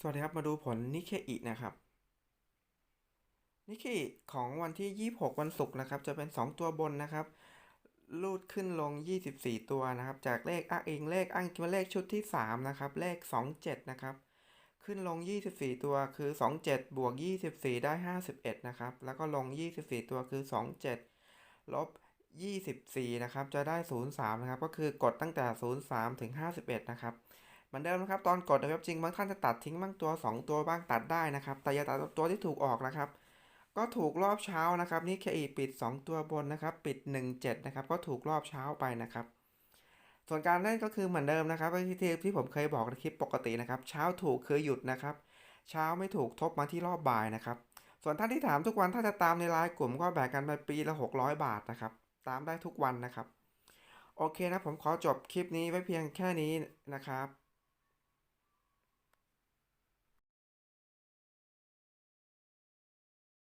สวัสดีครับ มาดูผลนิเคอินะครับ นิเคอิของวันที่ 26 วันศุกร์นะครับ จะเป็น 2 ตัวบนนะครับ ลูดขึ้นลง 24 ตัวนะครับ จากเลขอ้างอิงเลขอ้างอิงเลขชุดที่ 3 นะครับ เลข 27 นะครับ ขึ้นลง 24 ตัวคือ 27 บวก 24 ได้ 51 นะครับ แล้วก็ลง 24 ตัวคือ 27 ลบ 24 นะครับ จะได้ 03 นะครับ ก็คือกดตั้งแต่ 03 ถึง 51 นะครับ เหมือนเดิมนะครับตอนกดในเว็บจริงบางท่านจะตัดทิ้งบ้างตัว 2 ตัวบ้างตัดได้นะครับแต่อย่าตัดตัวที่ถูกออกนะครับ ก็ถูกรอบเช้านะครับนี่เคอีปิด 2 ตัวบนนะครับ ปิด 17 นะครับ ก็ถูกรอบเช้าไปนะครับ ส่วนการเล่นก็คือเหมือนเดิมนะครับที่ที่ที่ผมเคยบอกในคลิปปกตินะครับ เช้าถูกคือหยุดนะครับ เช้าไม่ถูกทบมาที่รอบบ่ายนะครับ ส่วนท่านที่ถามทุกวันถ้าจะตามในไลน์กลุ่มก็แบ่งกันไปปีละ 600 บาทนะครับตามได้ทุกวันนะครับโอเคนะผมขอจบคลิปนี้ไว้เพียงแค่นี้นะครับ